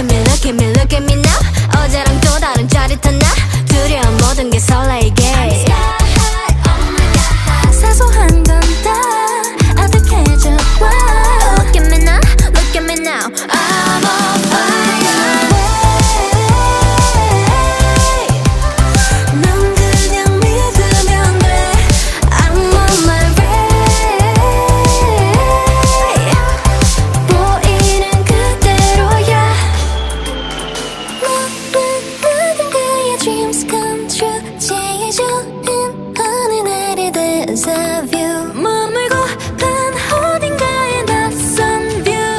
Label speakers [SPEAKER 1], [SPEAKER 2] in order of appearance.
[SPEAKER 1] at me look at me look at me now 어제랑 또 다른 짜릿한 나 두려운 모든 게 설레이게 Cause I've